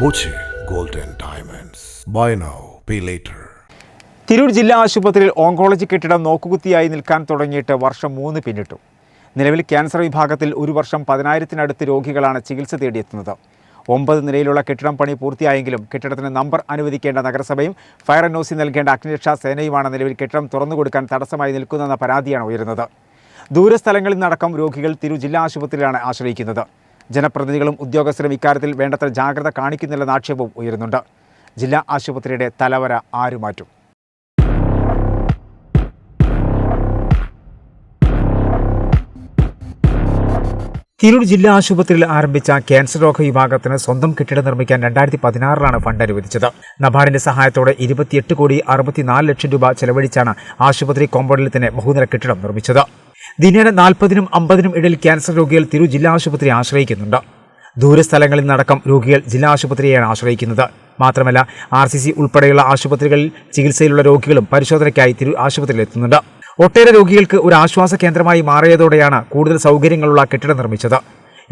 Boche golden diamonds buy now pay later Tirur ജില്ലാ ആശുപത്രിയിൽ oncology കെട്ടിടം നോക്കുകുത്തിയായി നിൽക്കാൻ തുടങ്ങിയിട്ട് വർഷം മൂന്ന് പിന്നിട്ടു. നിലവിൽ ക്യാൻസർ വിഭാഗത്തിൽ ഒരു വർഷം പതിനായിരത്തിനടുത്ത് രോഗികളാണ് ചികിത്സ തേടിയെത്തുന്നത്. ഒമ്പത് നിലയിലുള്ള കെട്ടിടം പണി പൂർത്തിയായെങ്കിലും കെട്ടിടത്തിന് നമ്പർ അനുവദിക്കേണ്ട നഗരസഭയും ഫയർ എൻ നൽകേണ്ട അഗ്നിരക്ഷാ സേനയുമാണ് നിലവിൽ കെട്ടിടം തുറന്നു കൊടുക്കാൻ തടസ്സമായി നിൽക്കുന്നതെന്ന പരാതിയാണ് ഉയരുന്നത്. ദൂരസ്ഥലങ്ങളിൽ നടക്കം രോഗികൾ തിരു ജില്ലാ ആശുപത്രിയിലാണ് ആശ്രയിക്കുന്നത്. ജനപ്രതിനിധികളും ഉദ്യോഗസ്ഥരും ഇക്കാര്യത്തിൽ വേണ്ടത്ര ജാഗ്രത കാണിക്കുന്നില്ലെന്ന ആക്ഷേപവും ഉയരുന്നുണ്ട്. ജില്ലാ ആശുപത്രിയുടെ തലവര ആരുമാറ്റും? തിരൂർ ജില്ലാ ആശുപത്രിയിൽ ആരംഭിച്ച ക്യാൻസർ രോഗ വിഭാഗത്തിന് സ്വന്തം കെട്ടിടം നിർമ്മിക്കാൻ രണ്ടായിരത്തി പതിനാറിലാണ് ഫണ്ട് അനുവദിച്ചത്. നബാർഡിന്റെ സഹായത്തോടെ ഇരുപത്തിയെട്ട് കോടി അറുപത്തിനാല് ലക്ഷം രൂപ ചെലവഴിച്ചാണ് ആശുപത്രി കോമ്പൗണ്ടിൽ തന്നെ ബഹുനില കെട്ടിടം നിർമ്മിച്ചത്. ദിനേന നാൽപ്പതിനും അമ്പതിനും ഇടയിൽ ക്യാൻസർ രോഗികൾ തിരു ജില്ലാ ആശുപത്രി ആശ്രയിക്കുന്നുണ്ട്. ദൂരസ്ഥലങ്ങളിൽ നടക്കം രോഗികൾ ജില്ലാ ആശുപത്രിയെയാണ് ആശ്രയിക്കുന്നത്. മാത്രമല്ല ആർ സി സി ഉൾപ്പെടെയുള്ള ആശുപത്രികളിൽ ചികിത്സയിലുള്ള രോഗികളും പരിശോധനയ്ക്കായി തിരു ആശുപത്രിയിൽ എത്തുന്നുണ്ട് ഒട്ടേറെ രോഗികൾക്ക് ഒരു ആശ്വാസ കേന്ദ്രമായി മാറിയതോടെയാണ് കൂടുതൽ സൗകര്യങ്ങളുള്ള കെട്ടിടം നിർമ്മിച്ചത്.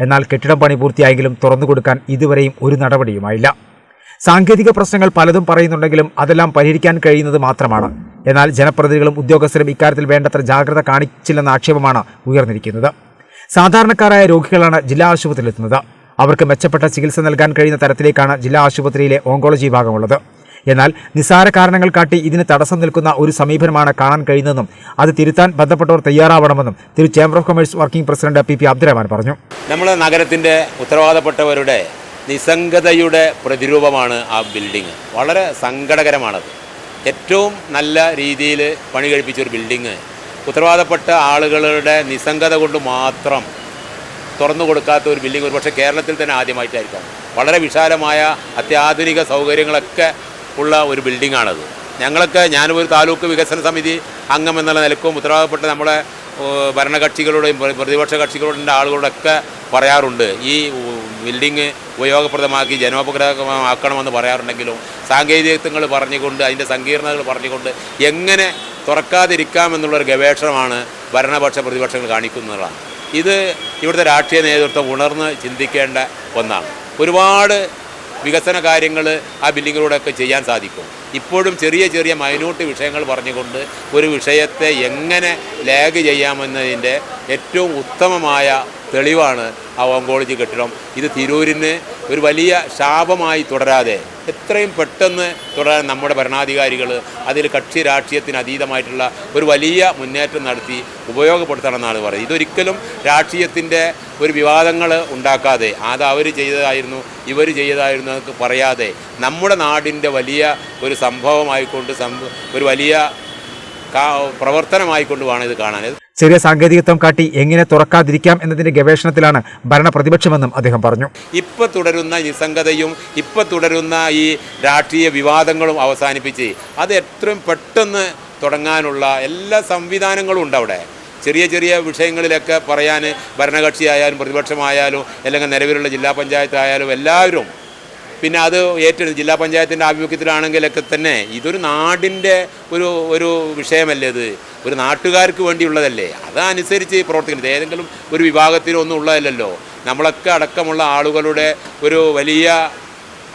എന്നാൽ കെട്ടിടം പണി പൂർത്തിയായെങ്കിലും തുറന്നു കൊടുക്കാൻ ഇതുവരെയും ഒരു നടപടിയുമായില്ല. സാങ്കേതിക പ്രശ്നങ്ങൾ പലതും പറയുന്നുണ്ടെങ്കിലും അതെല്ലാം പരിഹരിക്കാൻ കഴിയുന്നത് മാത്രമാണ്. എന്നാൽ ജനപ്രതിനിധികളും ഉദ്യോഗസ്ഥരും ഇക്കാര്യത്തിൽ വേണ്ടത്ര ജാഗ്രത കാണിച്ചില്ലെന്ന ആക്ഷേപമാണ് ഉയർന്നിരിക്കുന്നത്. സാധാരണക്കാരായ രോഗികളാണ് ജില്ലാ ആശുപത്രിയിലെത്തുന്നത്. അവർക്ക് മെച്ചപ്പെട്ട ചികിത്സ നൽകാൻ കഴിയുന്ന തരത്തിലേക്കാണ് ജില്ലാ ആശുപത്രിയിലെ ഓങ്കോളജി വിഭാഗമുള്ളത്. എന്നാൽ നിസ്സാര കാരണങ്ങൾ കാട്ടി ഇതിന് തടസ്സം നിൽക്കുന്ന ഒരു സമീപനമാണ് കാണാൻ കഴിയുന്നതെന്നും അത് തിരുത്താൻ ബന്ധപ്പെട്ടവർ തയ്യാറാവണമെന്നും തിരു chamber of commerce working president P P Abdurahman പറഞ്ഞു. നമ്മുടെ നഗരത്തിന്റെ ഉത്തരവാദപ്പെട്ടവരുടെ നിസ്സംഗതയുടെ പ്രതിരൂപമാണ് ആ ബിൽഡിങ് വളരെ സങ്കടകരമാണത്. ഏറ്റവും നല്ല രീതിയിൽ പണി കഴിപ്പിച്ചൊരു ബിൽഡിങ് ഉത്തരവാദപ്പെട്ട ആളുകളുടെ നിസ്സംഗത കൊണ്ട് മാത്രം തുറന്നു കൊടുക്കാത്ത ഒരു ബിൽഡിംഗ് ഒരുപക്ഷെ കേരളത്തിൽ തന്നെ ആദ്യമായിട്ടായിരിക്കാം. വളരെ വിശാലമായ അത്യാധുനിക സൗകര്യങ്ങളൊക്കെ ഉള്ള ഒരു ബിൽഡിങ്ങാണത് ഞങ്ങളൊക്കെ ഞാനൊരു താലൂക്ക് വികസന സമിതി അംഗം എന്നുള്ള നിലക്കും ഉത്തരവാദപ്പെട്ട നമ്മളെ ഏഹ്, ഭരണകക്ഷികളുടെയും പ്ര- പ്രതിപക്ഷ കക്ഷികളുടെ ആളുകളോടൊക്കെ പറയാറുണ്ട്. ഈ ബിൽഡിങ് ഉപയോഗപ്രദമാക്കി ജനോപഗ്രഹമാക്കണമെന്ന് പറയാറുണ്ടെങ്കിലും സാങ്കേതികത്വങ്ങൾ പറഞ്ഞുകൊണ്ട് അതിന്റെ സങ്കീർണതകൾ പറഞ്ഞുകൊണ്ട് എങ്ങനെ തുറക്കാതിരിക്കാമെന്നുള്ളൊരു ഗവേഷണമാണ് ഭരണപക്ഷ പ്രതിപക്ഷങ്ങൾ കാണിക്കുന്നതാണ്. ഇത് ഇവിടുത്തെ രാഷ്ട്രീയ നേതൃത്വം ഉണർന്ന് ചിന്തിക്കേണ്ട ഒന്നാണ്. ഒരുപാട് വികസന കാര്യങ്ങൾ ആ ബിൽഡിങ്ങിലൂടെയൊക്കെ ചെയ്യാൻ സാധിക്കും. ഇപ്പോഴും ചെറിയ ചെറിയ മൈന്യൂട്ട് വിഷയങ്ങൾ പറഞ്ഞുകൊണ്ട് ഒരു വിഷയത്തെ എങ്ങനെ ലാഗ് ചെയ്യാമെന്നതിന്റെ ഏറ്റവും ഉത്തമമായ തെളിവാണ് ആ ഓങ്കോളജി കെട്ടിടം. ഇത് തിരൂരിന് ഒരു വലിയ ശാപമായി തുടരാതെ എത്രയും പെട്ടെന്ന് തുടരാൻ നമ്മുടെ ഭരണാധികാരികൾ അതിൽ കക്ഷി രാഷ്ട്രീയത്തിന് അതീതമായിട്ടുള്ള ഒരു വലിയ മുന്നേറ്റം നടത്തി ഉപയോഗപ്പെടുത്തണമെന്നാണ് പറയുന്നത്. ഇതൊരിക്കലും രാഷ്ട്രീയത്തിന്റെ ഒരു വിവാദങ്ങൾ ഉണ്ടാക്കാതെ അത് അവർ ചെയ്തതായിരുന്നു ഇവർ ചെയ്തതായിരുന്നു എന്നൊക്കെ പറയാതെ നമ്മുടെ നാടിന്റെ വലിയ ഒരു സംഭവമായിക്കൊണ്ട് സംഭ ഒരു വലിയ പ്രവർത്തനമായിക്കൊണ്ടുമാണ് ഇത് കാണാൻ. ചെറിയ സാങ്കേതികത്വം കാട്ടി എങ്ങനെ തുറക്കാതിരിക്കാം എന്നതിന്റെ ഗവേഷണത്തിലാണ് ഭരണ പ്രതിപക്ഷമെന്നും അദ്ദേഹം പറഞ്ഞു. ഇപ്പൊ തുടരുന്ന നിസ്സംഗതയും ഇപ്പൊ തുടരുന്ന ഈ രാഷ്ട്രീയ വിവാദങ്ങളും അവസാനിപ്പിച്ച് അത് എത്രയും പെട്ടെന്ന് തുടങ്ങാനുള്ള എല്ലാ സംവിധാനങ്ങളും ഉണ്ട് അവിടെ. ചെറിയ ചെറിയ വിഷയങ്ങളിലൊക്കെ പറയാൻ ഭരണകക്ഷിയായാലും പ്രതിപക്ഷമായാലും അല്ലെങ്കിൽ നിലവിലുള്ള ജില്ലാ പഞ്ചായത്തായാലും എല്ലാവരും പിന്നെ അത് ഏറ്റെടുത്ത് ജില്ലാ പഞ്ചായത്തിന്റെ ആഭിമുഖ്യത്തിലാണെങ്കിലൊക്കെ തന്നെ ഇതൊരു നാടിന്റെ ഒരു ഒരു വിഷയമല്ലേ ഇത്? ഒരു നാട്ടുകാർക്ക് വേണ്ടിയുള്ളതല്ലേ? അതനുസരിച്ച് പ്രവർത്തിക്കുന്നത്. ഏതെങ്കിലും ഒരു വിഭാഗത്തിലൊന്നും ഉള്ളതല്ലല്ലോ. നമ്മളൊക്കെ അടക്കമുള്ള ആളുകളുടെ ഒരു വലിയ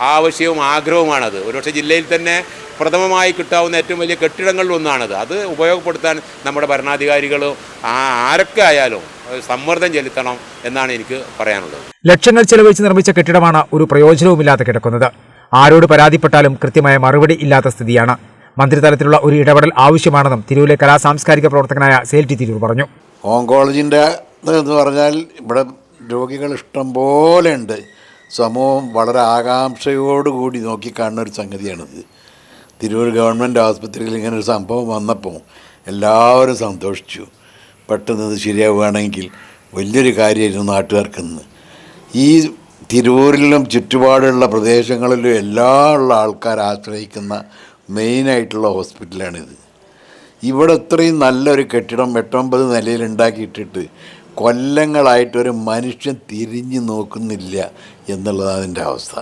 ആവശ്യവും ആഗ്രഹവുമാണത്. ഒരുപക്ഷെ ജില്ലയിൽ തന്നെ പ്രഥമമായി കിട്ടാവുന്ന ഏറ്റവും വലിയ കെട്ടിടങ്ങളിൽ ഒന്നാണത്. അത് ഉപയോഗപ്പെടുത്താൻ നമ്മുടെ ഭരണാധികാരികൾ ആരൊക്കെ ആയാലും സമ്മർദ്ദം ചെലുത്തണം എന്നാണ് എനിക്ക് പറയാനുള്ളത്. ലക്ഷങ്ങൾ ചെലവഴിച്ച് നിർമ്മിച്ച കെട്ടിടമാണ് ഒരു പ്രയോജനവുമില്ലാതെ കിടക്കുന്നത്. ആരോട് പരാതിപ്പെട്ടാലും കൃത്യമായ മറുപടി ഇല്ലാത്ത സ്ഥിതിയാണ്. മന്ത്രിതലത്തിലുള്ള ഒരു ഇടപെടൽ ആവശ്യമാണെന്നും തിരൂരിലെ കലാ സാംസ്കാരിക പ്രവർത്തകനായ സേൽ ടി തിരൂർ പറഞ്ഞു. ഓങ്കോളജിന്റെ എന്ന് പറഞ്ഞാൽ ഇവിടെ രോഗികൾ ഇഷ്ടം പോലെ ഉണ്ട്. സമൂഹം വളരെ ആകാംക്ഷയോടുകൂടി നോക്കിക്കാണുന്ന ഒരു സംഗതിയാണിത്. തിരൂർ ഗവൺമെന്റ് ആസ്പത്രിയിൽ ഇങ്ങനെ ഒരു സംഭവം വന്നപ്പോൾ എല്ലാവരും സന്തോഷിച്ചു. പെട്ടെന്ന് ഇത് ശരിയാവുകയാണെങ്കിൽ വലിയൊരു കാര്യമായിരുന്നു നാട്ടുകാർക്കെന്ന്. ഈ തിരൂരിലും ചുറ്റുപാടുള്ള പ്രദേശങ്ങളിലും എല്ലാ ഉള്ള ആൾക്കാർ ആശ്രയിക്കുന്ന മെയിനായിട്ടുള്ള ഹോസ്പിറ്റലാണിത് ഇവിടെ ഇത്രയും നല്ലൊരു കെട്ടിടം എട്ടൊമ്പത് നിലയിൽ ഉണ്ടാക്കിയിട്ടിട്ട് കൊല്ലങ്ങളായിട്ട് ഒരു മനുഷ്യൻ തിരിഞ്ഞു നോക്കുന്നില്ല എന്നുള്ളതാണ് അതിന്റെ അവസ്ഥ.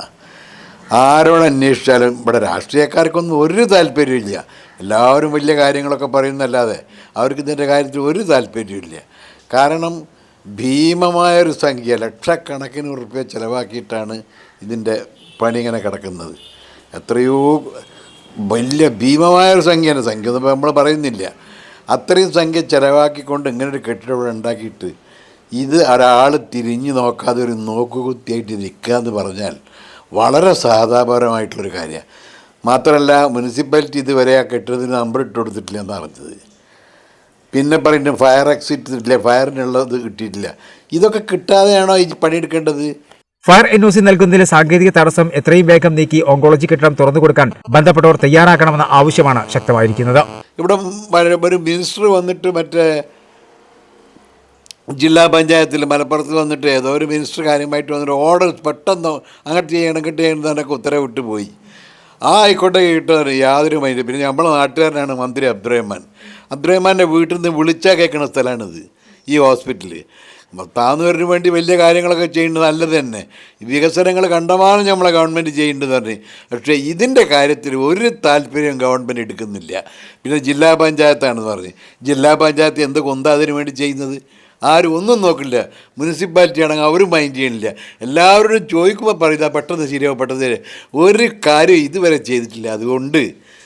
ആരോട് അന്വേഷിച്ചാലും ഇവിടെ രാഷ്ട്രീയക്കാർക്കൊന്നും ഒരു താല്പര്യമില്ല എല്ലാവരും വലിയ കാര്യങ്ങളൊക്കെ പറയുന്നല്ലാതെ അവർക്ക് ഇതിന്റെ കാര്യത്തിൽ ഒരു താല്പര്യമില്ല കാരണം ഭീമമായൊരു സംഖ്യ ലക്ഷക്കണക്കിന് ഉറുപ്പ്യ ചിലവാക്കിയിട്ടാണ് ഇതിന്റെ പണി ഇങ്ങനെ കിടക്കുന്നത്. എത്രയോ വലിയ ഭീമമായൊരു സംഖ്യയാണ്. സംഖ്യ നമ്മൾ പറയുന്നില്ല. അത്രയും സംഖ്യ ചിലവാക്കിക്കൊണ്ട് ഇങ്ങനൊരു കെട്ടിടം ഇവിടെ ഉണ്ടാക്കിയിട്ട് ഇത് ഒരാൾ തിരിഞ്ഞു നോക്കാതെ ഒരു നോക്കുകുത്തിയായിട്ട് നിൽക്കുക എന്ന് പറഞ്ഞാൽ വളരെ സഹതാപരമായിട്ടുള്ളൊരു കാര്യമാണ്. മാത്രമല്ല മുനിസിപ്പാലിറ്റി ഇതുവരെ ആ കെട്ടിടത്തിന് നമ്പർ ഇട്ട് കൊടുത്തിട്ടില്ല എന്നാണ് പറഞ്ഞത്. പിന്നെ പറയുന്നത് ഫയർ എക്സിറ്റ് കിട്ടില്ല ഫയറിനുള്ളത് കിട്ടിയിട്ടില്ല. ഇതൊക്കെ കിട്ടാതെയാണോ ഈ പണിയെടുക്കേണ്ടത്? ഫയർ എൻ ഒ സി നൽകുന്നതിലെ സാങ്കേതിക തടസ്സം എത്രയും വേഗം നീക്കി ഓങ്കോളജി കെട്ടിടം തുറന്നു കൊടുക്കാൻ ബന്ധപ്പെട്ടവർ തയ്യാറാക്കണമെന്ന ആവശ്യമാണ് ശക്തമായിരിക്കുന്നത്. ഇവിടെ ഒരു മിനിസ്റ്റർ വന്നിട്ട് മറ്റേ ജില്ലാ പഞ്ചായത്തിൽ മലപ്പുറത്ത് വന്നിട്ട് ഏതോ ഒരു മിനിസ്റ്റർ കാര്യമായിട്ട് വന്നിട്ട് ഓർഡർ പെട്ടെന്ന് അങ്ങോട്ട് ചെയ്യണം ചെയ്യണം എന്നൊക്കെ ഉത്തരവിട്ട് പോയി ആ ആയിക്കോട്ടെ കിട്ടുന്നത് യാതൊരു മൈൻഡ് പിന്നെ നമ്മളെ നാട്ടുകാരനാണ് മന്ത്രി അബ്ദുറഹ്മാൻ. അബ്ദുറഹ്മാന്റെ വീട്ടിൽ നിന്ന് വിളിച്ചാൽ കേൾക്കുന്ന സ്ഥലമാണിത് ഈ ഹോസ്പിറ്റൽ താന്നൂരിന് വേണ്ടി വലിയ കാര്യങ്ങളൊക്കെ ചെയ്യേണ്ടത് നല്ലത് തന്നെ. വികസനങ്ങൾ കണ്ടമാനം നമ്മളെ ഗവൺമെന്റ് ചെയ്യേണ്ടത് പറഞ്ഞു. പക്ഷേ ഇതിന്റെ കാര്യത്തിൽ ഒരു താല്പര്യം ഗവൺമെന്റ് എടുക്കുന്നില്ല. പിന്നെ ജില്ലാ പഞ്ചായത്താണെന്ന് പറഞ്ഞ്. ജില്ലാ പഞ്ചായത്ത് എന്ത് കൊന്താ അതിന് വേണ്ടി ചെയ്യുന്നത്? ആരും ഒന്നും നോക്കില്ല. മുനിസിപ്പാലിറ്റി ആണെങ്കിൽ അവരും മൈൻഡ് ചെയ്യണില്ല. എല്ലാവരോടും ചോദിക്കുമ്പോൾ പറയുക പെട്ടെന്ന് ശരിയാവും പെട്ടെന്ന് ഒരു കാര്യം ഇതുവരെ ചെയ്തിട്ടില്ല. അതുകൊണ്ട്